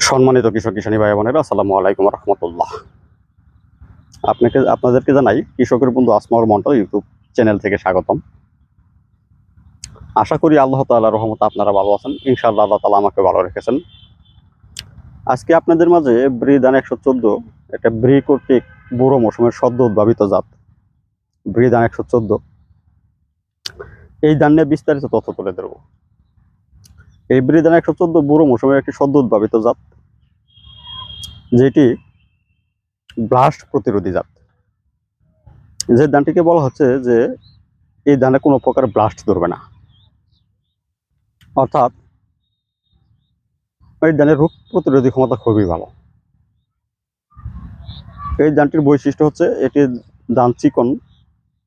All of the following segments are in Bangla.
সম্মানিত কৃষক কিষানী ভাই বোনেরা, আসসালামু আলাইকুম রহমতুল্লাহ। আপনাকে, আপনাদেরকে জানাই, কৃষকের বন্ধু আসমাউর মন্টল ইউটিউব চ্যানেল থেকে স্বাগতম। আশা করি আল্লাহ তাআলার রহমত আপনারা ভালো আছেন। ইনশাআল্লাহ আল্লাহ তাআলা আমাকে ভালো রেখেছেন। আজকে আপনাদের মাঝে ব্রি দান একশো চোদ্দ একটা ব্রি কর্তৃক বুড়ো মৌসুমের সদ্য উদ্ভাবিত জাত। ব্রি দান একশো চোদ্দ। এই দান নিয়ে বিস্তারিত তথ্য তুলে ধরবো। এই ব্রিদান একশো চোদ্দ বুড়ো মৌসুমের একটি সদ্য উদ্ভাবিত জাত। যেটি ব্লাস্ট প্রতিরোধী জাত। যে ধানটিকে বলা হচ্ছে যে এই ধানে কোনো প্রকার ব্লাস্ট ধরবে না। অর্থাৎ এই ধানের রোগ প্রতিরোধী ক্ষমতা খুবই ভালো। এই ধানটির বৈশিষ্ট্য হচ্ছে এটি ধান চিকন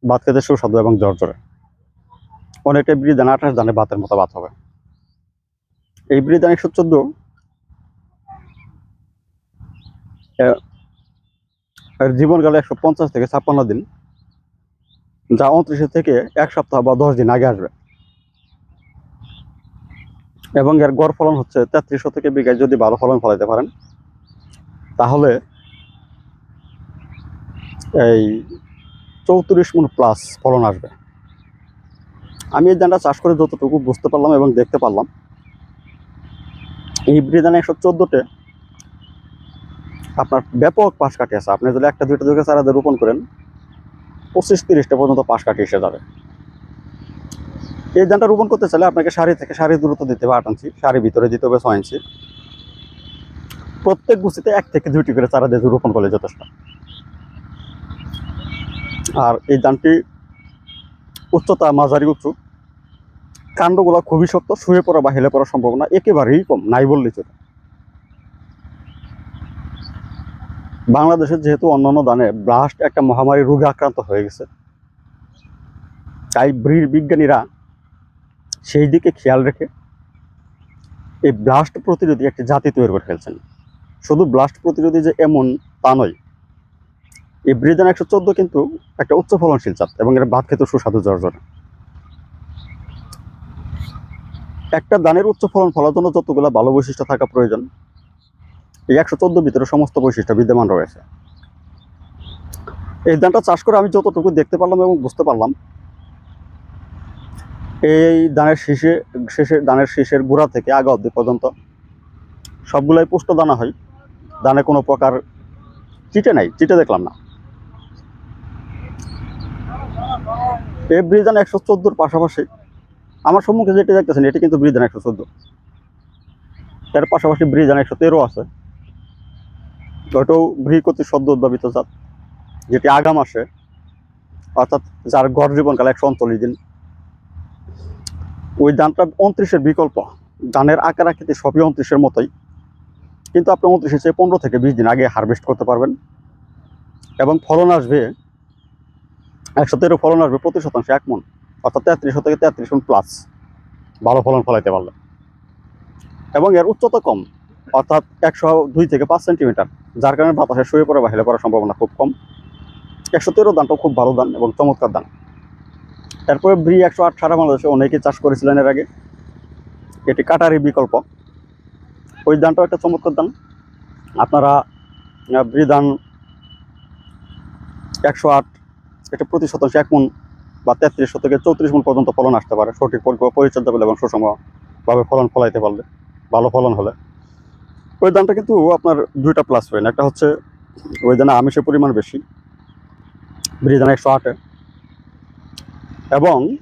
ভাত খেতে সুস্বাদু এবং জর্জরে। অনেকটা ব্রি ধান আঠাশ ধানে ভাতের মতো ভাত হবে। এই ব্রিদান একশো চোদ্দ এর জীবনকালে একশো পঞ্চাশ থেকে ছাপ্পান্ন দিন। যা উনত্রিশে থেকে এক সপ্তাহ বা দশ দিন আগে আসবে। এবং এর গড় ফলন হচ্ছে তেত্রিশশো থেকে বিঘায় যদি ভালো ফলন ফলাইতে পারেন, তাহলে এই চৌত্রিশ মন প্লাস ফলন আসবে। আমি এই ধানটা চাষ করে যতটুকু বুঝতে পারলাম এবং দেখতে পারলাম এই ব্রিদান একশো চোদ্দোতে আপনার ব্যাপক পাশ কাটি আছে। আপনি যদি একটা, দুইটা দুইটা চারাতে রোপণ করেন, পঁচিশ তিরিশটা পর্যন্ত পাশ কাটি এসে যাবে। এই ধানটা রোপণ করতে চাইলে আপনাকে সারি থেকে সারি দূরত্ব দিতে হবে, আট ইঞ্চি। সারি ভিতরে দিতে হবে ছয় ইঞ্চি। প্রত্যেক গুছিতে এক থেকে দুইটি করে চারা দিয়ে রোপণ করলে যথেষ্ট। আর এই ধানটি উচ্চতা মাঝারি উঁচু কাণ্ডগুলো খুবই শক্ত, শুয়ে পড়া বা হেলে পড়ার সম্ভাবনা একেবারেই কম, নাই বললেই চলে। বাংলাদেশের যেহেতু অন্যান্য দানে ব্লাস্ট একটা মহামারী রোগে আক্রান্ত হয়ে গেছে, তাই ব্রির বিজ্ঞানীরা সেই দিকে খেয়াল রেখে এই ব্লাস্ট প্রতিরোধী একটি জাতি তৈরি করে ফেলছেন। শুধু ব্লাস্ট প্রতিরোধী যে এমন তা নয়, এই ব্রিদান একশো চোদ্দ কিন্তু একটা উচ্চ ফলনশীল জাত এবং এর ভাত খেতে সুস্বাদু জর্জর। একটা ধানের উচ্চ ফলন ফলার জন্য যতগুলো ভালো বৈশিষ্ট্য থাকা প্রয়োজন, এই একশো চোদ্দ ভিতরে সমস্ত বৈশিষ্ট্য বিদ্যমান রয়েছে। এই ধানটা চাষ করে আমি যতটুকু দেখতে পারলাম এবং বুঝতে পারলাম, এই ধানের শীষে শেষে ধানের শীষের গোড়া থেকে আগা অবধি পর্যন্ত সবগুলাই পুষ্ট দানা হয়। ধানে কোনো প্রকার চিটে নাই, চিটে দেখলাম না। এই ব্রিজান একশো চোদ্দোর পাশাপাশি আমার সম্মুখে যেটি দেখতেছেন, এটি কিন্তু ব্রিজান একশো চোদ্দ। এর পাশাপাশি ব্রিজ ব্রিজান একশো তেরো আছে। ওটাও ব্রি সদ্য উদ্ভাবিত জাত, যেটি আগাম আসে, অর্থাৎ যার গড় জীবনকাল একশো উনচল্লিশ দিন। ওই ধানটা উনত্রিশের বিকল্প, ধানের আকার আকৃতি সবই উনত্রিশের মতোই। কিন্তু আপনি উনত্রিশের চেয়ে পনেরো থেকে বিশ দিন আগে হারভেস্ট করতে পারবেন। এবং ফলন আসবে, একশো তেরো ফলন আসবে প্রতি শতাংশে এক মন। অর্থাৎ তেত্রিশশো থেকে তেত্রিশ মন প্লাস ভালো ফলন ফলাইতে পারলে। এবং এর উচ্চতা কম, অর্থাৎ একশো দুই থেকে পাঁচ সেন্টিমিটার যার কারণে বাতাসে শুয়ে পড়ে বা হেলে পড়ার সম্ভাবনা খুব কম। একশো তেরো দানটাও খুব ভালো দান এবং চমৎকার দান। তারপরে ব্রি একশো আট সারা বাংলাদেশে অনেকেই চাষ করেছিলেন এর আগে। এটি কাটারি বিকল্প। ওই দানটাও একটা চমৎকার দান। আপনারা ব্রি দান একশো আট, এটা প্রতি শতাংশ এক মন বা তেত্রিশশো থেকে চৌত্রিশ মন পর্যন্ত ফলন আসতে পারে। সঠিক পরি- পরিচর্যা পেলে এবং সুষমভাবে ফলন ফলাইতে পারলে, ভালো ফলন হলে। ওই দানটা কিন্তু আপনার দুইটা প্লাস পয়েন্ট একটা হচ্ছে ওই দানে আমিষের পরিমাণ বেশি ব্রিদান একশো আটে। এবং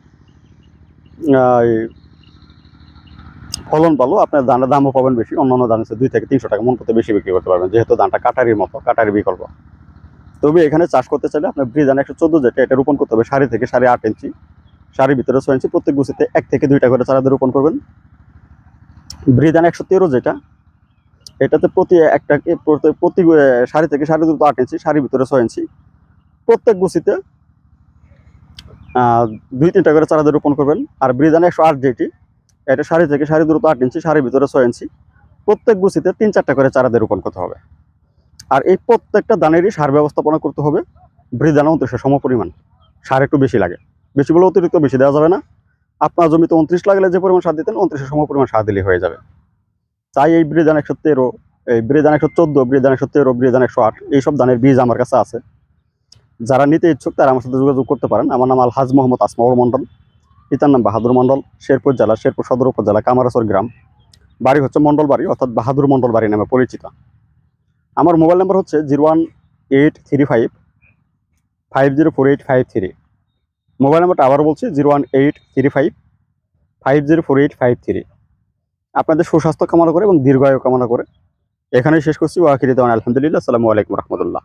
ফলন ভালো, আপনার দানের দামও পাবেন বেশি। অন্যান্য দান হচ্ছে দুই থেকে তিনশো টাকা, মন করতে বেশি বিক্রি করতে পারবেন। যেহেতু দানটা কাটারির মতো কাটারি বিকল্প। তবে এখানে চাষ করতে চাইলে আপনার ব্রিজান একশো চোদ্দ যেটা এটা রোপণ করতে হবে সাড়ে থেকে সাড়ে আট ইঞ্চি। সাড়ে ভিতরে ছয় ইঞ্চি, প্রত্যেক গুছিতে এক থেকে দুইটা করে চারা রোপণ করবেন। ব্রিজান একশো তেরো যেটা এটাতে প্রতি একটা প্রতি- সাড়ে থেকে সাড়ে দুটো আট ইঞ্চি সাড়ে ভিতরে ছয় ইঞ্চি। প্রত্যেক গুছিতে দুই তিনটা করে চারা রোপণ করবেন। আর ব্রিজান একশো আট যেটি এটা সাড়ে থেকে সাড়ে দূরত্ব আট ইঞ্চি সাড়ে ভিতরে ছয় ইঞ্চি। প্রত্যেক গুছিতে তিন চারটা করে চারা রোপণ করতে হবে। আর এই প্রত্যেকটা দানেরই সার ব্যবস্থাপনা করতে হবে। বৃদানা উনত্রিশের সম পরিমাণ। সার একটু বেশি লাগে। বেশি বলে অতিরিক্ত বেশি দেওয়া যাবে না। আপনার জমিতে উনত্রিশ লাগলে যে পরিমাণ সার দিতেন উনত্রিশের সম পরিমাণ সার দিলেই হয়ে যাবে। তাই এই ব্রিজান একশো তেরো, এই ব্রিজান একশো চোদ্দ ব্রিজান একশো তেরো ব্রিজান একশো আট, এইসব ধানের বীজ আমার কাছে আছে। যারা নিতে ইচ্ছুক তারা আমার সাথে যোগাযোগ করতে পারেন। আমার নাম আলহাজ মোহাম্মদ আসমাউল মন্ডল পিতার নাম বাহাদুর মন্ডল শেরপুর জেলা, শেরপুর সদর উপজেলা, কামারাসর গ্রাম। বাড়ি হচ্ছে মন্ডল বাড়ি, অর্থাৎ বাহাদুর মন্ডল বাড়ি নামে পরিচিত। আমার মোবাইল নাম্বার হচ্ছে zero one eight three five five zero four eight five three. Mobile নাম্বারটা আবার বলছি, zero one eight three five five zero four eight five three. আপনাদের সুস্বাস্থ্য কামনা করে এবং দীর্ঘায়ু কামনা করে এখানেই শেষ করছি। ওয়াকিরিত আলহামদুলিল্লাহ, আসসালামু আলাইকুম রহমতুল্লাহ।